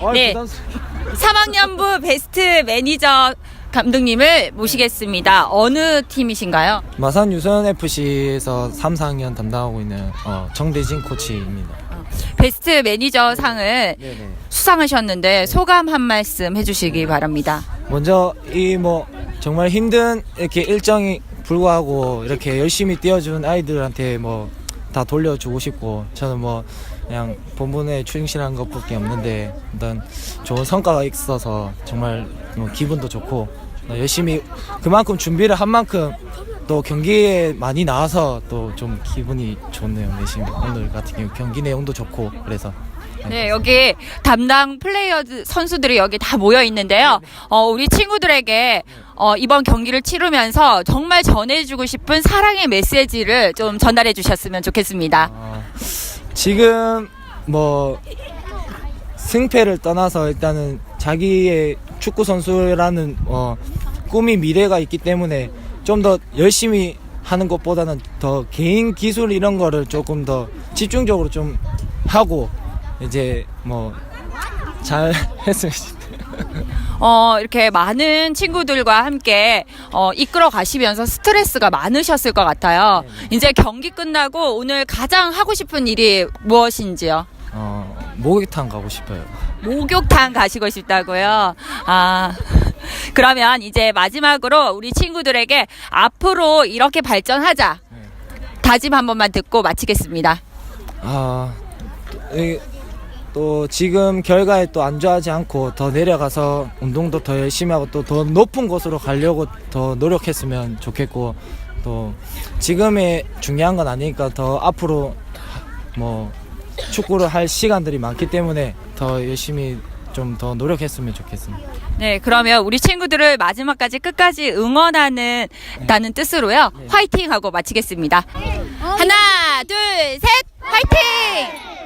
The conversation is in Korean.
아, 네. 부담스러워. 3학년부 베스트 매니저 감독님을 모시겠습니다. 어느 팀이신가요? 마산 유선 FC에서 3, 4학년 담당하고 있는 어, 정대진 코치입니다. 베스트 매니저 상을 네네. 수상하셨는데 소감 한 말씀 해주시기 바랍니다. 먼저 이 뭐 정말 힘든 이렇게 일정이 불구하고 이렇게 열심히 뛰어준 아이들한테 뭐 다 돌려주고 싶고 저는 뭐 그냥 본분에 충실한 것밖에 없는데 일단 좋은 성과가 있어서 정말 뭐 기분도 좋고 어, 열심히 그만큼 준비를 한 만큼 또 경기에 많이 나와서 또 좀 기분이 좋네요. 내심 오늘 같은 경우 경기 내용도 좋고 그래서 네, 여기 담당 플레이어 선수들이 여기 다 모여 있는데요. 어, 우리 친구들에게 어, 이번 경기를 치르면서 정말 전해주고 싶은 사랑의 메시지를 좀 전달해 주셨으면 좋겠습니다. 어, 지금 뭐 승패를 떠나서 일단은 자기의 축구 선수라는 어, 꿈이 미래가 있기 때문에 좀 더 열심히 하는 것보다는 더 개인 기술 이런 거를 조금 더 집중적으로 좀 하고 이제 뭐 잘 했으면. 어, 이렇게 많은 친구들과 함께 어, 이끌어 가시면서 스트레스가 많으셨을 것 같아요. 이제 경기 끝나고 오늘 가장 하고 싶은 일이 무엇인지요? 어, 목욕탕 가고 싶어요. 목욕탕 가시고 싶다고요? 아. 그러면 이제 마지막으로 우리 친구들에게 앞으로 이렇게 발전하자. 다짐 한 번만 듣고 마치겠습니다. 아, 이- 또 지금 결과에 또 안주하지 않고 더 내려가서 운동도 더 열심히 하고 또 더 높은 곳으로 가려고 더 노력했으면 좋겠고 또 지금의 중요한 건 아니니까 더 앞으로 뭐 축구를 할 시간들이 많기 때문에 더 열심히 좀 더 노력했으면 좋겠습니다. 네, 그러면 우리 친구들을 마지막까지 끝까지 응원하는 다는 뜻으로요. 화이팅 하고 마치겠습니다. 하나, 둘, 셋, 화이팅!